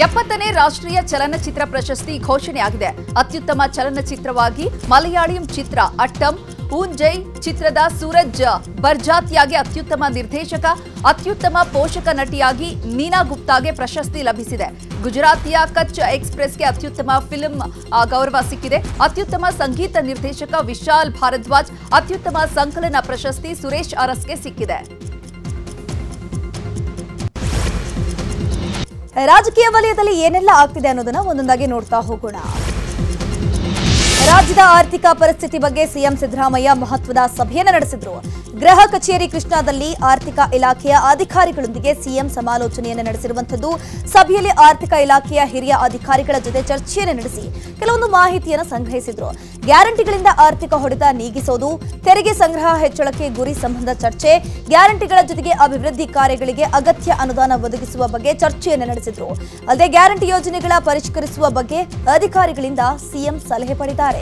ಎಪ್ಪತ್ತನೇ ರಾಷ್ಟ್ರೀಯ ಚಲನಚಿತ್ರ ಪ್ರಶಸ್ತಿ ಘೋಷಣೆಯಾಗಿದೆ. ಅತ್ಯುತ್ತಮ ಚಲನಚಿತ್ರವಾಗಿ ಮಲಯಾಳಿಯಂ ಚಿತ್ರ ಅಟ್ಟಂ ಊಂಜೈ ಚಿತ್ರದ ಸೂರಜ್ ಬರ್ಜಾತಿಯಾಗಿ ಅತ್ಯುತ್ತಮ ನಿರ್ದೇಶಕ, ಅತ್ಯುತ್ತಮ ಪೋಷಕ ನಟಿಯಾಗಿ ನೀನಾ ಗುಪ್ತಾಗೆ ಪ್ರಶಸ್ತಿ ಲಭಿಸಿದೆ. ಗುಜರಾತಿಯ ಕಚ್ ಎಕ್ಸ್ಪ್ರೆಸ್ಗೆ ಅತ್ಯುತ್ತಮ ಫಿಲ್ಮ್ ಗೌರವ ಸಿಕ್ಕಿದೆ. ಅತ್ಯುತ್ತಮ ಸಂಗೀತ ನಿರ್ದೇಶಕ ವಿಶಾಲ್ ಭಾರದ್ವಾಜ್, ಅತ್ಯುತ್ತಮ ಸಂಕಲನ ಪ್ರಶಸ್ತಿ ಸುರೇಶ್ ಅರಸ್ಗೆ ಸಿಕ್ಕಿದೆ. ರಾಜಕೀಯ ವಲಯದಲ್ಲಿ ಏನೆಲ್ಲ ಆಗ್ತಿದೆ ಅನ್ನೋದನ್ನ ಒಂದೊಂದಾಗಿ ನೋಡ್ತಾ ಹೋಗೋಣ. ರಾಜ್ಯದ ಆರ್ಥಿಕ ಪರಿಸ್ಥಿತಿ ಬಗ್ಗೆ ಸಿಎಂ ಸಿದ್ದರಾಮಯ್ಯ ಮಹತ್ವದ ಸಭೆಯನ್ನು ನಡೆಸಿದ್ರು. ಗೃಹ ಕಚೇರಿ ಕೃಷ್ಣಾದಲ್ಲಿ ಆರ್ಥಿಕ ಇಲಾಖೆಯ ಅಧಿಕಾರಿಗಳೊಂದಿಗೆ ಸಿಎಂ ಸಮಾಲೋಚನೆಯನ್ನು ನಡೆಸಿರುವಂಥದ್ದು, ಸಭೆಯಲ್ಲಿ ಆರ್ಥಿಕ ಇಲಾಖೆಯ ಹಿರಿಯ ಅಧಿಕಾರಿಗಳ ಜೊತೆ ಚರ್ಚೆಯನ್ನು ನಡೆಸಿ ಕೆಲವೊಂದು ಮಾಹಿತಿಯನ್ನು ಸಂಗ್ರಹಿಸಿದ್ರು. ಗ್ಯಾರಂಟಿಗಳಿಂದ ಆರ್ಥಿಕ ಹೊಡೆತ ನೀಗಿಸೋದು, ತೆರಿಗೆ ಸಂಗ್ರಹ ಹೆಚ್ಚಳಕ್ಕೆ ಗುರಿ ಸಂಬಂಧ ಚರ್ಚೆ, ಗ್ಯಾರಂಟಿಗಳ ಜೊತೆಗೆ ಅಭಿವೃದ್ಧಿ ಕಾರ್ಯಗಳಿಗೆ ಅಗತ್ಯ ಅನುದಾನ ಒದಗಿಸುವ ಬಗ್ಗೆ ಚರ್ಚೆಯನ್ನು ನಡೆಸಿದ್ರು. ಅಲ್ಲದೆ ಗ್ಯಾರಂಟಿ ಯೋಜನೆಗಳ ಪರಿಷ್ಕರಿಸುವ ಬಗ್ಗೆ ಅಧಿಕಾರಿಗಳಿಂದ ಸಿಎಂ ಸಲಹೆ ಪಡೆದಿದ್ದಾರೆ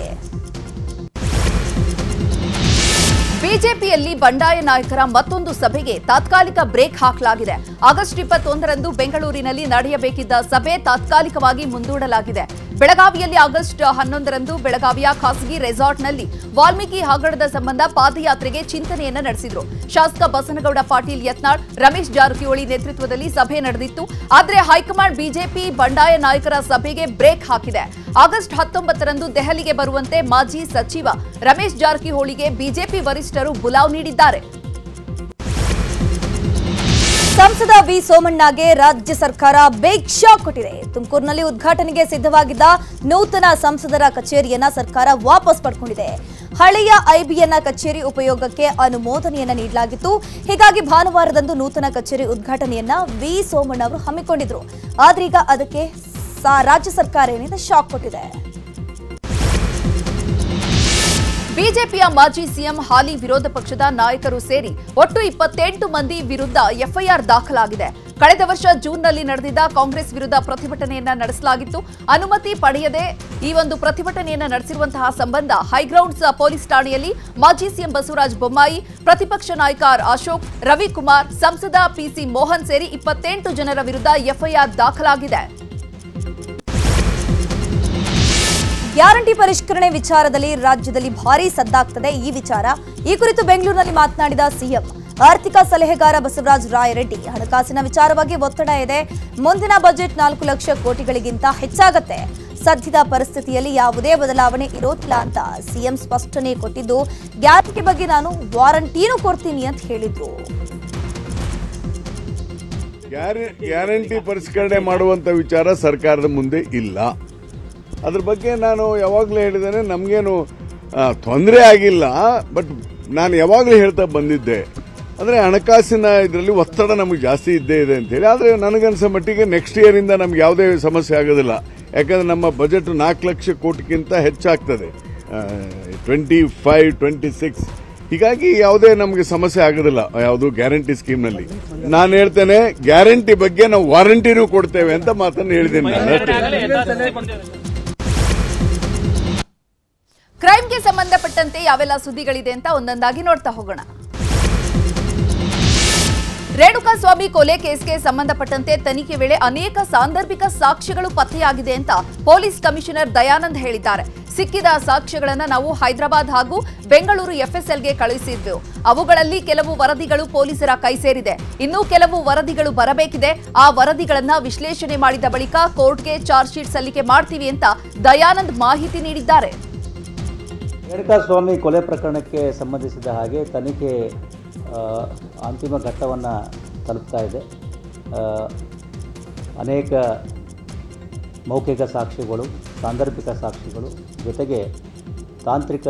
ಬಿಜೆಪಿಯಲ್ಲಿ ಬಂಡಾಯ ನಾಯಕರ ಮತ್ತೊಂದು ಸಭೆಗೆ ತಾತ್ಕಾಲಿಕ ಬ್ರೇಕ್ ಹಾಕಲಾಗಿದೆ. ಆಗಸ್ಟ್ ಇಪ್ಪತ್ತೊಂದರಂದು ಬೆಂಗಳೂರಿನಲ್ಲಿ ನಡೆಯಬೇಕಿದ್ದ ಸಭೆ ತಾತ್ಕಾಲಿಕವಾಗಿ ಮುಂದೂಡಲಾಗಿದೆ. ಬೆಳಗಾವಿಯಲ್ಲಿ ಆಗಸ್ಟ್ ಹನ್ನೊಂದರಂದು ಬೆಳಗಾವಿಯ ಖಾಸಗಿ ರೆಸಾರ್ಟ್ನಲ್ಲಿ ವಾಲ್ಮೀಕಿ ಹಗರಣದ ಸಂಬಂಧ ಪಾದಯಾತ್ರೆಗೆ ಚಿಂತನೆಯನ್ನ ನಡೆಸಿದ್ರು. ಶಾಸಕ ಬಸನಗೌಡ ಪಾಟೀಲ್ ಯತ್ನಾಳ್, ರಮೇಶ್ ಜಾರಕಿಹೊಳಿ ನೇತೃತ್ವದಲ್ಲಿ ಸಭೆ ನಡೆದಿತ್ತು. ಆದರೆ ಹೈಕಮಾಂಡ್ ಬಿಜೆಪಿ ಬಂಡಾಯ ನಾಯಕರ ಸಭೆಗೆ ಬ್ರೇಕ್ ಹಾಕಿದೆ. ಆಗಸ್ಟ್ ಹತ್ತೊಂಬತ್ತರಂದು ದೆಹಲಿಗೆ ಬರುವಂತೆ ಮಾಜಿ ಸಚಿವ ರಮೇಶ್ ಜಾರಕಿಹೊಳಿಗೆ ಬಿಜೆಪಿ ವರಿಷ್ಠರು ಬುಲಾವ್ ನೀಡಿದ್ದಾರೆ. ಸಂಸದ ವಿ ಸೋಮಣ್ಣಗೆ ರಾಜ್ಯ ಸರ್ಕಾರ ಬೇಗ್ ಶಾಕ್ ಕೊಟ್ಟಿದೆ. ತುಮಕೂರಿನಲ್ಲಿ ಉದ್ಘಾಟನೆಗೆ ಸಿದ್ಧವಾಗಿದ್ದ ನೂತನ ಸಂಸದರ ಕಚೇರಿಯನ್ನ ಸರ್ಕಾರ ವಾಪಸ್ ಪಡ್ಕೊಂಡಿದೆ. ಹಳೆಯ ಐಬಿಎನ್ನ ಕಚೇರಿ ಉಪಯೋಗಕ್ಕೆ ಅನುಮೋದನೆಯನ್ನ ನೀಡಲಾಗಿತ್ತು. ಹೀಗಾಗಿ ಭಾನುವಾರದಂದು ನೂತನ ಕಚೇರಿ ಉದ್ಘಾಟನೆಯನ್ನ ವಿ ಸೋಮಣ್ಣ ಅವರು ಹಮ್ಮಿಕೊಂಡಿದ್ರು. ಆದ್ರೀಗ ಅದಕ್ಕೆ ರಾಜ್ಯ ಸರ್ಕಾರ ಏನಿದೆ ಶಾಕ್ ಕೊಟ್ಟಿದೆ. ಬಿಜೆಪಿಯ ಮಾಜಿ ಸಿಎಂ ಹಾಲಿ ವಿರೋಧ ಪಕ್ಷದ ನಾಯಕರು ಸೇರಿ ಒಟ್ಟು ಇಪ್ಪತ್ತೆಂಟು ಮಂದಿ ವಿರುದ್ಧ ಎಫ್ಐಆರ್ ದಾಖಲಾಗಿದೆ. ಕಳೆದ ವರ್ಷ ಜೂನ್ನಲ್ಲಿ ನಡೆದಿದ್ದ ಕಾಂಗ್ರೆಸ್ ವಿರುದ್ಧ ಪ್ರತಿಭಟನೆಯನ್ನ ನಡೆಸಲಾಗಿತ್ತು. ಅನುಮತಿ ಪಡೆಯದೆ ಈ ಒಂದು ಪ್ರತಿಭಟನೆಯನ್ನ ನಡೆಸಿರುವಂತಹ ಸಂಬಂಧ ಹೈಗ್ರೌಂಡ್ಸ್ ಪೊಲೀಸ್ ಠಾಣೆಯಲ್ಲಿ ಮಾಜಿ ಸಿಎಂ ಬಸವರಾಜ ಬೊಮ್ಮಾಯಿ, ಪ್ರತಿಪಕ್ಷ ನಾಯಕ ಅಶೋಕ್, ರವಿಕುಮಾರ್, ಸಂಸದ ಪಿಸಿ ಮೋಹನ್ ಸೇರಿ ಇಪ್ಪತ್ತೆಂಟು ಜನರ ವಿರುದ್ಧ ಎಫ್ಐಆರ್ ದಾಖಲಾಗಿದೆ. ಗ್ಯಾರಂಟಿ ಪರಿಷ್ಕರಣೆ ವಿಚಾರದಲ್ಲಿ ರಾಜ್ಯದಲ್ಲಿ ಭಾರೀ ಸದ್ದಾಗ್ತದೆ ಈ ವಿಚಾರ. ಈ ಕುರಿತು ಬೆಂಗಳೂರಿನಲ್ಲಿ ಮಾತನಾಡಿದ ಸಿಎಂ, ಆರ್ಥಿಕ ಸಲಹೆಗಾರ ಬಸವರಾಜ ರಾಯರೆಡ್ಡಿ, ಹಣಕಾಸಿನ ವಿಚಾರವಾಗಿ ಒತ್ತಡ ಇದೆ. ಮುಂದಿನ ಬಜೆಟ್ ನಾಲ್ಕು ಲಕ್ಷ ಕೋಟಿಗಳಿಗಿಂತ ಹೆಚ್ಚಾಗತ್ತೆ. ಸದ್ಯದ ಪರಿಸ್ಥಿತಿಯಲ್ಲಿ ಯಾವುದೇ ಬದಲಾವಣೆ ಇರೋದಿಲ್ಲ ಅಂತ ಸಿಎಂ ಸ್ಪಷ್ಟನೆ ಕೊಟ್ಟಿದ್ದು, ಗ್ಯಾರಂಟಿ ಬಗ್ಗೆ ನಾನು ವಾರಂಟಿನೂ ಕೊಡ್ತೀನಿ ಅಂತ ಹೇಳಿದ್ರು. ಗ್ಯಾರಂಟಿ ಪರಿಷ್ಕರಣೆ ಮಾಡುವಂತ ವಿಚಾರ ಸರ್ಕಾರದ ಮುಂದೆ ಇಲ್ಲ. ಅದ್ರ ಬಗ್ಗೆ ನಾನು ಯಾವಾಗಲೂ ಹೇಳಿದ್ದೇನೆ, ನಮಗೇನು ತೊಂದರೆ ಆಗಿಲ್ಲ, ಬಟ್ ನಾನು ಯಾವಾಗಲೂ ಹೇಳ್ತಾ ಬಂದಿದ್ದೆ. ಅಂದರೆ ಹಣಕಾಸಿನ ಇದರಲ್ಲಿ ಒತ್ತಡ ನಮಗೆ ಜಾಸ್ತಿ ಇದ್ದೇ ಇದೆ ಅಂತೇಳಿ, ಆದರೆ ನನಗನ್ಸೋ ಮಟ್ಟಿಗೆ ನೆಕ್ಸ್ಟ್ ಇಯರಿಂದ ನಮ್ಗೆ ಯಾವುದೇ ಸಮಸ್ಯೆ ಆಗೋದಿಲ್ಲ. ಯಾಕಂದರೆ ನಮ್ಮ ಬಜೆಟ್ ನಾಲ್ಕು ಲಕ್ಷ ಕೋಟಿಗಿಂತ ಹೆಚ್ಚಾಗ್ತದೆ. ಟ್ವೆಂಟಿ ಫೈವ್ ಟ್ವೆಂಟಿ ಸಿಕ್ಸ್ ಹೀಗಾಗಿ ಯಾವುದೇ ನಮಗೆ ಸಮಸ್ಯೆ ಆಗೋದಿಲ್ಲ, ಯಾವುದು ಗ್ಯಾರಂಟಿ ಸ್ಕೀಮ್ನಲ್ಲಿ ನಾನು ಹೇಳ್ತೇನೆ ಗ್ಯಾರಂಟಿ ಬಗ್ಗೆ ನಾವು ವಾರಂಟಿನೂ ಕೊಡ್ತೇವೆ ಅಂತ ಮಾತನ್ನು ಹೇಳಿದ್ದೀನಿ ಕ್ರೈಮ್ಗೆ ಸಂಬಂಧಪಟ್ಟಂತೆ ಯಾವೆಲ್ಲ ಸುದ್ದಿಗಳಿದೆ ಅಂತ ಒಂದೊಂದಾಗಿ ನೋಡ್ತಾ ಹೋಗೋಣ. ರೇಣುಕಾ ಸ್ವಾಮಿ ಕೊಲೆ ಕೇಸ್ಗೆ ಸಂಬಂಧಪಟ್ಟಂತೆ ತನಿಖೆ ವೇಳೆ ಅನೇಕ ಸಾಂದರ್ಭಿಕ ಸಾಕ್ಷ್ಯಗಳು ಪತ್ತೆಯಾಗಿದೆ ಅಂತ ಪೊಲೀಸ್ ಕಮಿಷನರ್ ದಯಾನಂದ್ ಹೇಳಿದ್ದಾರೆ. ಸಿಕ್ಕಿದ ಸಾಕ್ಷ್ಯಗಳನ್ನು ನಾವು ಹೈದರಾಬಾದ್ ಹಾಗೂ ಬೆಂಗಳೂರು ಎಫ್ಎಸ್ಎಲ್ಗೆ ಕಳುಹಿಸಿದ್ವು ಅವುಗಳಲ್ಲಿ ಕೆಲವು ವರದಿಗಳು ಪೊಲೀಸರ ಕೈ ಸೇರಿದೆ. ಇನ್ನೂ ಕೆಲವು ವರದಿಗಳು ಬರಬೇಕಿದೆ. ಆ ವರದಿಗಳನ್ನು ವಿಶ್ಲೇಷಣೆ ಮಾಡಿದ ಬಳಿಕ ಕೋರ್ಟ್ಗೆ ಚಾರ್ಜ್ ಶೀಟ್ ಸಲ್ಲಿಕೆ ಮಾಡ್ತೀವಿ ಅಂತ ದಯಾನಂದ್ ಮಾಹಿತಿ ನೀಡಿದ್ದಾರೆ. ರೇಣುಕಾಸ್ವಾಮಿ ಕೊಲೆ ಪ್ರಕರಣಕ್ಕೆ ಸಂಬಂಧಿಸಿದ ಹಾಗೆ ತನಿಖೆ ಅಂತಿಮ ಘಟ್ಟವನ್ನು ತಲುಪ್ತಾ ಇದೆ. ಅನೇಕ ಮೌಖಿಕ ಸಾಕ್ಷಿಗಳು, ಸಾಂದರ್ಭಿಕ ಸಾಕ್ಷಿಗಳು ಜೊತೆಗೆ ತಾಂತ್ರಿಕ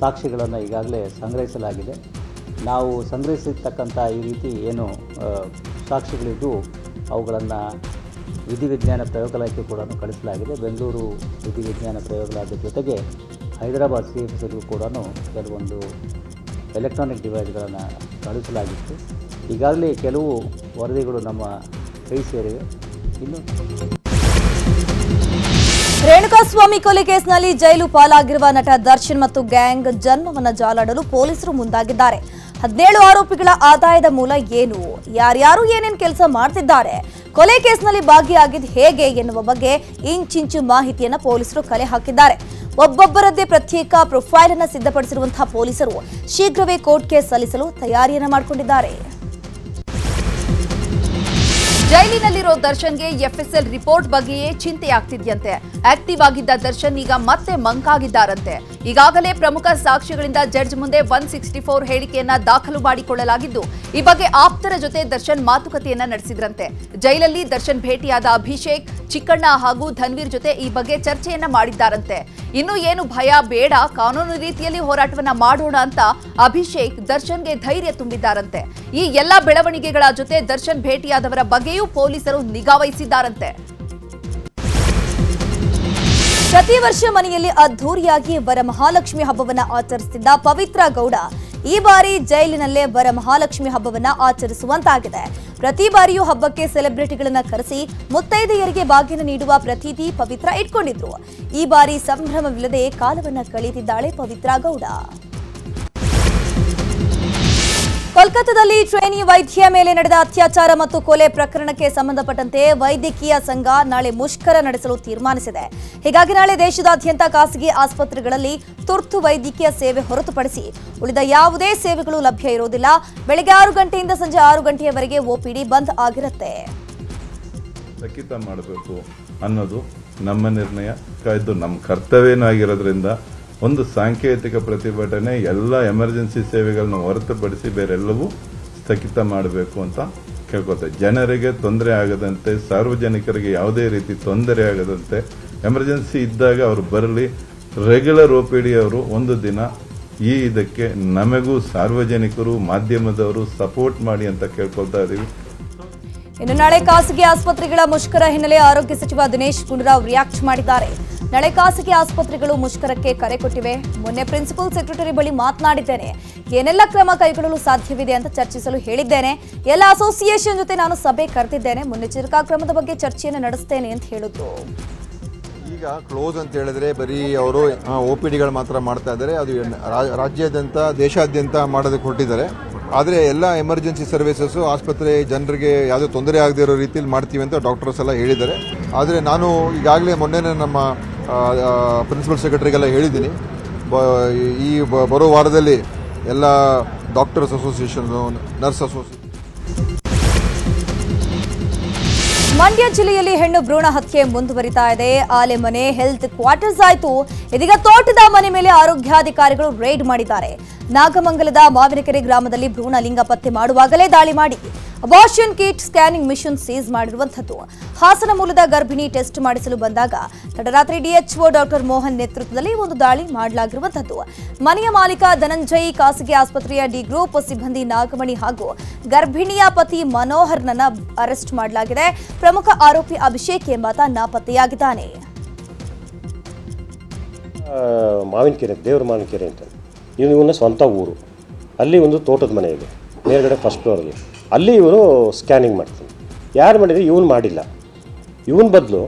ಸಾಕ್ಷಿಗಳನ್ನು ಈಗಾಗಲೇ ಸಂಗ್ರಹಿಸಲಾಗಿದೆ. ನಾವು ಸಂಗ್ರಹಿಸಿರ್ತಕ್ಕಂಥ ಈ ರೀತಿ ಏನು ಸಾಕ್ಷಿಗಳಿದ್ದು ಅವುಗಳನ್ನು ವಿಧಿವಿಜ್ಞಾನ ಪ್ರಯೋಗಾಲಯಕ್ಕೆ ಕೂಡ ಕಳಿಸಲಾಗಿದೆ. ಬೆಂಗಳೂರು ವಿಧಿವಿಜ್ಞಾನ ಪ್ರಯೋಗಾಲಯದ ಜೊತೆಗೆ ಹೈದರಾಬಾದ್ ಸಿ ಎಫ್ ಸಿಗೂ ಕೂಡ ಕೆಲವೊಂದು ಎಲೆಕ್ಟ್ರಾನಿಕ್ ಡಿವೈಸ್ಗಳನ್ನು ಕಳಿಸಲಾಗಿತ್ತು ಈಗಾಗಲೇ ಕೆಲವು ವರದಿಗಳು ನಮ್ಮ ಕೈ ಸೇರಿವೆ. ಇನ್ನು ರೇಣುಕಾಸ್ವಾಮಿ ಕೊಲೆ ಕೇಸ್ನಲ್ಲಿ ಜೈಲು ಪಾಲಾಗಿರುವ ನಟ ದರ್ಶನ್ ಮತ್ತು ಗ್ಯಾಂಗ್ ಜನ್ಮವನ್ನು ಜಾಲಾಡಲು ಪೊಲೀಸರು ಮುಂದಾಗಿದ್ದಾರೆ. ಹದಿನೇಳು ಆರೋಪಿಗಳ ಆದಾಯದ ಮೂಲ ಏನು? ಯಾರ್ಯಾರು ಏನೇನು ಕೆಲಸ ಮಾಡ್ತಿದ್ದಾರೆ? ಕೊಲೆ ಕೇಸ್ನಲ್ಲಿ ಭಾಗಿಯಾಗಿದ್ದು ಹೇಗೆ ಎನ್ನುವ ಬಗ್ಗೆ ಇಂಚಿಂಚು ಮಾಹಿತಿಯನ್ನು ಪೊಲೀಸರು ಕಲೆ ಹಾಕಿದ್ದಾರೆ. ಒಬ್ಬೊಬ್ಬರದ್ದೇ ಪ್ರತ್ಯೇಕ ಪ್ರೊಫೈಲ್ ಅನ್ನು ಸಿದ್ಧಪಡಿಸಿರುವಂತಹ ಪೊಲೀಸರು ಶೀಘ್ರವೇ ಕೋರ್ಟ್ಗೆ ಸಲ್ಲಿಸಲು ತಯಾರಿಯನ್ನ ಮಾಡಿಕೊಂಡಿದ್ದಾರೆ. ಜೈಲಿನಲ್ಲಿರೋ ದರ್ಶನ್ಗೆ ಎಫ್ಎಸ್ಎಲ್ ರಿಪೋರ್ಟ್ ಬಗ್ಗೆಯೇ ಚಿಂತೆಯಾಗ್ತಿದ್ಯಂತೆ. ಆಕ್ಟಿವ್ ಆಗಿದ್ದ ದರ್ಶನ್ ಈಗ ಮತ್ತೆ ಮಂಕಾಗಿದ್ದಾರಂತೆ. ಈಗಾಗಲೇ ಪ್ರಮುಖ ಸಾಕ್ಷಿಗಳಿಂದ ಜಡ್ಜ್ ಮುಂದೆ ಒನ್ ಸಿಕ್ಸ್ಟಿ ಫೋರ್ ಹೇಳಿಕೆಯನ್ನ ದಾಖಲು ಮಾಡಿಕೊಳ್ಳಲಾಗಿದ್ದು, ಈ ಬಗ್ಗೆ ಆಪ್ತರ ಜೊತೆ ದರ್ಶನ್ ಮಾತುಕತೆಯನ್ನ ನಡೆಸಿದ್ರಂತೆ. ಜೈಲಲ್ಲಿ ದರ್ಶನ್ ಭೇಟಿಯಾದ ಅಭಿಷೇಕ್ ಚಿಕ್ಕಣ್ಣ ಹಾಗೂ ಧನ್ವೀರ್ ಜೊತೆ ಈ ಬಗ್ಗೆ ಚರ್ಚೆಯನ್ನ ಮಾಡಿದ್ದಾರಂತೆ. ಇನ್ನು ಏನು ಭಯ, ಬೇಡ, ಕಾನೂನು ರೀತಿಯಲ್ಲಿ ಹೋರಾಟವನ್ನ ಮಾಡೋಣ ಅಂತ ಅಭಿಷೇಕ್ ದರ್ಶನ್ಗೆ ಧೈರ್ಯ ತುಂಬಿದ್ದಾರಂತೆ. ಈ ಎಲ್ಲಾ ಬೆಳವಣಿಗೆಗಳ ಜೊತೆ ದರ್ಶನ್ ಭೇಟಿಯಾದವರ ಬಗ್ಗೆಯೂ ಪೊಲೀಸರು ನಿಗಾವಹಿಸಿದ್ದಾರಂತೆ ಪ್ರತಿ ವರ್ಷ ಮನೆಯಲ್ಲಿ ಅದ್ಧೂರಿಯಾಗಿ ವರಮಹಾಲಕ್ಷ್ಮಿ ಹಬ್ಬವನ್ನ ಆಚರಿಸುತ್ತಿದ್ದ ಪವಿತ್ರ ಗೌಡ ಈ ಬಾರಿ ಜೈಲಿನಲ್ಲೇ ಬರ ಮಹಾಲಕ್ಷ್ಮಿ ಹಬ್ಬವನ್ನ ಆಚರಿಸುವಂತಾಗಿದೆ. ಪ್ರತಿ ಬಾರಿಯೂ ಹಬ್ಬಕ್ಕೆ ಸೆಲೆಬ್ರಿಟಿಗಳನ್ನ ಕರೆಸಿ ಮುತ್ತೈದೆಯರಿಗೆ ಬಾಗಿನ ನೀಡುವ ಪ್ರತೀತಿ ಪವಿತ್ರ ಇಟ್ಕೊಂಡಿದ್ರು. ಈ ಬಾರಿ ಸಂಭ್ರಮವಿಲ್ಲದೆ ಕಾಲವನ್ನ ಕಳೆದಿದ್ದಾಳೆ ಪವಿತ್ರ ಗೌಡ. ಕೋಲ್ಕತ್ತಾದಲ್ಲಿ ಟ್ರೇನಿ ವೈದ್ಯ ಮೇಲೆ ನಡೆದ ಅತ್ಯಾಚಾರ ಮತ್ತು ಕೊಲೆ ಪ್ರಕರಣಕ್ಕೆ ಸಂಬಂಧಪಟ್ಟಂತೆ ವೈದ್ಯಕೀಯ ಸಂಘ ನಾಳೆ ಮುಷ್ಕರ ನಡೆಸಲು ತೀರ್ಮಾನಿಸಿದೆ. ಹೀಗಾಗಿ ನಾಳೆ ದೇಶದಾದ್ಯಂತ ಖಾಸಗಿ ಆಸ್ಪತ್ರೆಗಳಲ್ಲಿ ತುರ್ತು ವೈದ್ಯಕೀಯ ಸೇವೆ ಹೊರತುಪಡಿಸಿ ಉಳಿದ ಯಾವುದೇ ಸೇವೆಗಳು ಲಭ್ಯ ಇರುವುದಿಲ್ಲ. ಬೆಳಗ್ಗೆ ಆರು ಗಂಟೆಯಿಂದ ಸಂಜೆ ಆರು ಗಂಟೆಯವರೆಗೆ ಒಪಿಡಿ ಬಂದ್ ಆಗಿರುತ್ತೆ. ಮಾಡಬೇಕು ಅನ್ನೋದು ನಮ್ಮ ನಿರ್ಣಯ. ಇದು ನಮ್ಮ ಕರ್ತವ್ಯನೂ ಒಂದು ಸಾಂಕೇತಿಕ ಪ್ರತಿಭಟನೆ ಎಲ್ಲ ಎಮರ್ಜೆನ್ಸಿ ಸೇವೆಗಳನ್ನ ಹೊರತುಪಡಿಸಿ ಬೇರೆಲ್ಲವೂ ಸ್ಥಗಿತ ಮಾಡಬೇಕು ಅಂತ ಕೇಳ್ಕೊತೆ ಜನರಿಗೆ ತೊಂದರೆ ಆಗದಂತೆ, ಸಾರ್ವಜನಿಕರಿಗೆ ಯಾವುದೇ ರೀತಿ ತೊಂದರೆ ಆಗದಂತೆ ಎಮರ್ಜೆನ್ಸಿ ಇದ್ದಾಗ ಅವರು ಬರಲಿ. ರೆಗ್ಯುಲರ್ ಒ ಅವರು ಒಂದು ದಿನ ಈ ಇದಕ್ಕೆ ನಮಗೂ ಸಾರ್ವಜನಿಕರು, ಮಾಧ್ಯಮದವರು ಸಪೋರ್ಟ್ ಮಾಡಿ ಅಂತ ಕೇಳ್ಕೊಳ್ತಾ ಇದ್ದೀವಿ. ಇನ್ನು ನಾಳೆ ಖಾಸಗಿ ಆಸ್ಪತ್ರೆಗಳ ಮುಷ್ಕರ ಹಿನ್ನೆಲೆ ಆರೋಗ್ಯ ಸಚಿವ ದಿನೇಶ್ ಗುಂಡೂರಾವ್ ರಿಯಾಕ್ಟ್ ಮಾಡಿದ್ದಾರೆ. ನಾಳೆ ಖಾಸಗಿ ಆಸ್ಪತ್ರೆಗಳು ಮುಷ್ಕರಕ್ಕೆ ಕರೆ ಕೊಟ್ಟಿವೆ. ಮೊನ್ನೆ ಪ್ರಿನ್ಸಿಪಲ್ ಸೆಕ್ರೆಟರಿ ಬಳಿ ಮಾತನಾಡಿದ್ದೇನೆ. ಏನೆಲ್ಲ ಕ್ರಮ ಕೈಗೊಳ್ಳಲು ಸಾಧ್ಯವಿದೆ ಅಂತ ಚರ್ಚಿಸಲು ಹೇಳಿದ್ದೇನೆ. ಎಲ್ಲ ಅಸೋಸಿಯೇಷನ್ ಜೊತೆ ನಾನು ಸಭೆ ಕರೆದಿದ್ದೇನೆ. ಮುನ್ನೆಚ್ಚರಿಕಾ ಕ್ರಮದ ಬಗ್ಗೆ ಚರ್ಚೆಯನ್ನು ನಡೆಸ್ತೇನೆ ಅಂತ ಹೇಳಿದ್ರು. ಈಗ ಕ್ಲೋಸ್ ಅಂತ ಹೇಳಿದ್ರೆ ಬರೀ ಅವರು ಒ ಪಿ ಡಿಗಳು ಮಾತ್ರ ಮಾಡ್ತಾ ಇದ್ದಾರೆ. ಅದು ರಾಜ್ಯಾದ್ಯಂತ, ದೇಶಾದ್ಯಂತ ಮಾಡೋದಕ್ಕೆ ಹೊರಟಿದ್ದಾರೆ ಆದರೆ ಎಲ್ಲ ಎಮರ್ಜೆನ್ಸಿ ಸರ್ವಿಸಸ್ಸು ಆಸ್ಪತ್ರೆ ಜನರಿಗೆ ಯಾವುದೇ ತೊಂದರೆ ಆಗದೇ ಇರೋ ರೀತಿಯಲ್ಲಿ ಮಾಡ್ತೀವಿ ಅಂತ ಡಾಕ್ಟರ್ಸ್ ಎಲ್ಲ ಹೇಳಿದ್ದಾರೆ. ಆದರೆ ನಾನು ಈಗಾಗಲೇ ಮೊನ್ನೆ ನಮ್ಮ ಪ್ರಿನ್ಸಿಪಲ್ ಸೆಕ್ರೆಟರಿಗೆಲ್ಲ ಹೇಳಿದ್ದೀನಿ. ಈ ಬರೋ ವಾರದಲ್ಲಿ ಎಲ್ಲ doctors association nurse association Mandya ಜಿಲ್ಲೆಯಲ್ಲಿ ಹೆಣ್ಣು ಭ್ರೂಣ ಹತ್ಯೆ ಮುಂದುವರಿತಾ ಇದೆ. ಆಲೆ ಮನೆ ಹೆಲ್ತ್ ಕ್ವಾರ್ಟರ್ಸ್ ಆಯಿತು. ಇದೀಗ ತೋಟದ ಮನೆ ಮೇಲೆ ಆರೋಗ್ಯಾಧಿಕಾರಿಗಳು ರೇಡ್ ಮಾಡಿದ್ದಾರೆ. ನಾಗಮಂಗಲದ ಮಾವಿನಕೆರೆ ಗ್ರಾಮದಲ್ಲಿ ಭ್ರೂಣ ಲಿಂಗ ಪತ್ತೆ ಮಾಡುವಾಗಲೇ ದಾಳಿ ಮಾಡಿ abortion kit scanning machine seize ಮಾಡಿರುವಂಥದ್ದು. ಹಾಸನ ಮೂಲದ ಗರ್ಭಿಣಿ ಟೆಸ್ಟ್ ಮಾಡಿಸಲು ಬಂದಾಗ ತಡರಾತ್ರಿ ಡಿಎಚ್ಒ ಡಾಕ್ಟರ್ ಮೋಹನ್ ನೇತೃತ್ವದಲ್ಲಿ ಒಂದು ದಾಳಿ ಮಾಡಲಾಗಿರುವಂಥದ್ದು. ಮನೆಯ ಮಾಲೀಕ ಧನಂಜಯ್, ಖಾಸಗಿ ಆಸ್ಪತ್ರೆಯ ಡಿ ಗ್ರೂಪ್ ಸಿಬ್ಬಂದಿ ನಾಗಮಣಿ ಹಾಗೂ ಗರ್ಭಿಣಿಯ ಪತಿ ಮನೋಹರ್ನನ್ನ ಅರೆಸ್ಟ್ ಮಾಡಲಾಗಿದೆ. ಪ್ರಮುಖ ಆರೋಪಿ ಅಭಿಷೇಕ್ ಎಂಬಾತ ನಾಪತ್ತೆಯಾಗಿದ್ದಾನೆ. ಮಾವಿನಕೆರೆ, ದೇವರ ಮಾವಿನಕೆರೆ ಅಂತ. ಇದು ಇವನ ಸ್ವಂತ ಊರು. ಅಲ್ಲಿ ಒಂದು ತೋಟದ ಮನೆ ಇದೆ, ಮೇಲ್ಗಡೆ ಫಸ್ಟ್ ಫ್ಲೋರಲ್ಲಿ ಅಲ್ಲಿ. ಇವನು ಸ್ಕ್ಯಾನಿಂಗ್ ಮಾಡ್ತಾನೆ. ಯಾರು ಮಾಡಿದರೆ ಇವನು ಮಾಡಿಲ್ಲ. ಇವನ ಬದಲು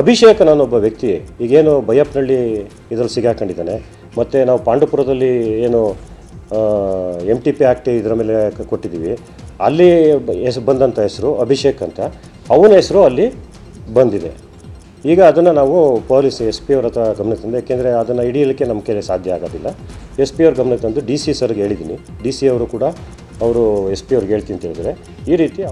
ಅಭಿಷೇಕ್ ಒಬ್ಬ ವ್ಯಕ್ತಿ, ಈಗೇನು ಬೈಯಪ್ಪನಹಳ್ಳಿ ಇದರಲ್ಲಿ ಸಿಗಾಕೊಂಡಿದ್ದಾನೆ. ಮತ್ತು ನಾವು ಪಾಂಡುಪುರದಲ್ಲಿ ಏನು ಎಂ ಟಿ ಪಿ ಆ್ಯಕ್ಟ್ ಇದರ ಮೇಲೆ ಕೊಟ್ಟಿದ್ದೀವಿ. ಅಲ್ಲಿ ಹೆಸರು ಬಂದಂಥ ಹೆಸರು ಅಭಿಷೇಕ್ ಅಂತ. ಅವನ ಹೆಸರು ಅಲ್ಲಿ ಬಂದಿದೆ. ಈಗ ಅದನ್ನು ನಾವು ಪೊಲೀಸ್, ಎಸ್ ಪಿ ಅವ್ರ ಹತ್ರ ಗಮನಕ್ಕೆ ತಂದೆ, ಯಾಕೆಂದರೆ ಅದನ್ನು ಹಿಡಿಯಲಿಕ್ಕೆ ನಮ್ಮ ಕೈಲಿ ಸಾಧ್ಯ ಆಗೋದಿಲ್ಲ. ಎಸ್ ಪಿ ಅವ್ರ ಗಮನಕ್ಕೆ ತಂದು ಡಿ ಸಿ ಸರ್ಗೆ ಹೇಳಿದ್ದೀನಿ. ಡಿ ಸಿ ಅವರು ಕೂಡ, ಅವರು ಎಸ್ ಪಿ ಅವ್ರಿಗೆ ಹೇಳ್ತೀನಿ ಅಂತ ಹೇಳಿದರೆ ಈ ರೀತಿ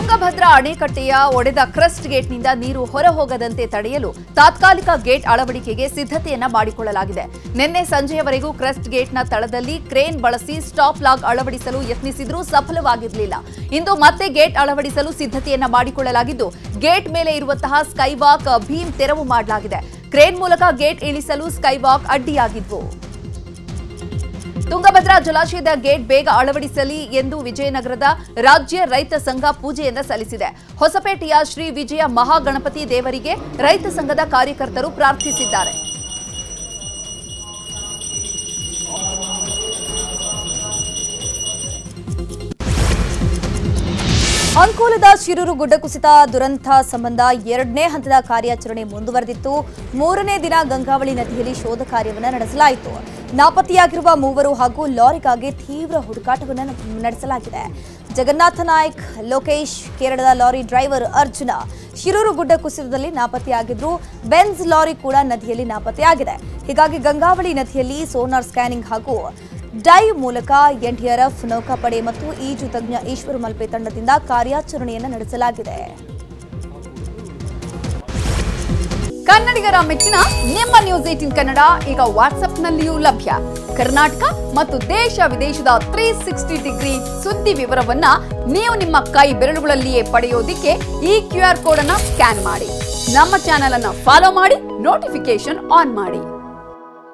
ತುಂಗಭದ್ರಾ ಅಣೆಕಟ್ಟೆಯ ಒಡೆದ ಕ್ರಸ್ಟ್ ಗೇಟ್ನಿಂದ ನೀರು ಹೊರ ಹೋಗದಂತೆ ತಡೆಯಲು ತಾತ್ಕಾಲಿಕ ಗೇಟ್ ಅಳವಡಿಕೆಗೆ ಸಿದ್ಧತೆಯನ್ನ ಮಾಡಿಕೊಳ್ಳಲಾಗಿದೆ. ನಿನ್ನೆ ಸಂಜೆಯವರೆಗೂ ಕ್ರಸ್ಟ್ ಗೇಟ್ನ ತಳದಲ್ಲಿ ಕ್ರೇನ್ ಬಳಸಿ ಸ್ಟಾಪ್ ಲಾಗ್ ಅಳವಡಿಸಲು ಯತ್ನಿಸಿದರೂ ಸಫಲವಾಗಿರಲಿಲ್ಲ. ಇಂದು ಮತ್ತೆ ಗೇಟ್ ಅಳವಡಿಸಲು ಸಿದ್ಧತೆಯನ್ನ ಮಾಡಿಕೊಳ್ಳಲಾಗಿದ್ದು, ಗೇಟ್ ಮೇಲೆ ಇರುವಂತಹ ಸ್ಕೈವಾಕ್ ಭೀಮ್ ತೆರವು ಮಾಡಲಾಗಿದೆ. ಕ್ರೇನ್ ಮೂಲಕ ಗೇಟ್ ಇಳಿಸಲು ಸ್ಕೈವಾಕ್ ಅಡ್ಡಿಯಾಗಿದ್ವು. ತುಂಗಭದ್ರಾ ಜಲಾಶಯದ ಗೇಟ್ ಬೇಗ ಅಳವಡಿಸಲಿ ಎಂದು ವಿಜಯನಗರದ ರಾಜ್ಯ ರೈತ ಸಂಘ ಪೂಜೆಯನ್ನ ಸಲ್ಲಿಸಿದೆ. ಹೊಸಪೇಟೆಯ ಶ್ರೀ ವಿಜಯ ಮಹಾಗಣಪತಿ ದೇವರಿಗೆ ರೈತ ಸಂಘದ ಕಾರ್ಯಕರ್ತರು ಪ್ರಾರ್ಥಿಸಿದ್ದಾರೆ. ಅಂಕೋಲದ ಶಿರೂರು ಗುಡ್ಡ ಕುಸಿತ ದುರಂತ ಸಂಬಂಧ ಎರಡನೇ ಹಂತದ ಕಾರ್ಯಾಚರಣೆ ಮುಂದುವರೆದಿತ್ತು. ಮೂರನೇ ದಿನ ಗಂಗಾವಳಿ ನದಿಯಲ್ಲಿ ಶೋಧ ಕಾರ್ಯವನ್ನು ನಡೆಸಲಾಯಿತು. ನಾಪತ್ತೆಯಾಗಿರುವ ಮೂವರು ಹಾಗೂ ಲಾರಿಗಾಗಿ ತೀವ್ರ ಹುಡುಕಾಟವನ್ನು ನಡೆಸಲಾಗಿದೆ. ಜಗನ್ನಾಥ ನಾಯಕ್, ಲೋಕೇಶ್, ಕೇರಳದ ಲಾರಿ ಡ್ರೈವರ್ ಅರ್ಜುನ ಶಿರೂರು ಗುಡ್ಡ ಕುಸಿತದಲ್ಲಿ ನಾಪತ್ತೆಯಾಗಿದ್ರು. ಬೆನ್ಸ್ ಲಾರಿ ಕೂಡ ನದಿಯಲ್ಲಿ ನಾಪತ್ತೆಯಾಗಿದೆ. ಹೀಗಾಗಿ ಗಂಗಾವಳಿ ನದಿಯಲ್ಲಿ ಸೋನಾರ್ ಸ್ಕ್ಯಾನಿಂಗ್ ಹಾಗೂ ಡೈವ್ ಮೂಲಕ ಎನ್ಡಿಆರ್ಎಫ್, ನೌಕಾಪಡೆ ಮತ್ತು ಈಜು ತಜ್ಞ ಈಶ್ವರ ಮಲ್ಪೆ ತಂಡದಿಂದ ಕಾರ್ಯಾಚರಣೆಯನ್ನು ನಡೆಸಲಾಗಿದೆ. ಕನ್ನಡಿಗರ ಮೆಚ್ಚಿನ ನಿಮ್ಮ ನ್ಯೂಸ್ ಏಟಿನ್ ಕನ್ನಡ ಈಗ ವಾಟ್ಸ್ಆಪ್ನಲ್ಲಿಯೂ ಲಭ್ಯ. ಕರ್ನಾಟಕ ಮತ್ತು ದೇಶ ವಿದೇಶದ ತ್ರೀ ಸಿಕ್ಸ್ಟಿ ಡಿಗ್ರಿ ಸುದ್ದಿ ವಿವರವನ್ನ ನೀವು ನಿಮ್ಮ ಕೈ ಬೆರಳುಗಳಲ್ಲಿಯೇ ಪಡೆಯೋದಿಕ್ಕೆ ಈ ಕ್ಯೂ ಆರ್ ಕೋಡ್ ಅನ್ನ ಸ್ಕ್ಯಾನ್ ಮಾಡಿ. ನಮ್ಮ ಚಾನೆಲ್ ಅನ್ನ ಫಾಲೋ ಮಾಡಿ ನೋಟಿಫಿಕೇಶನ್ ಆನ್ ಮಾಡಿ.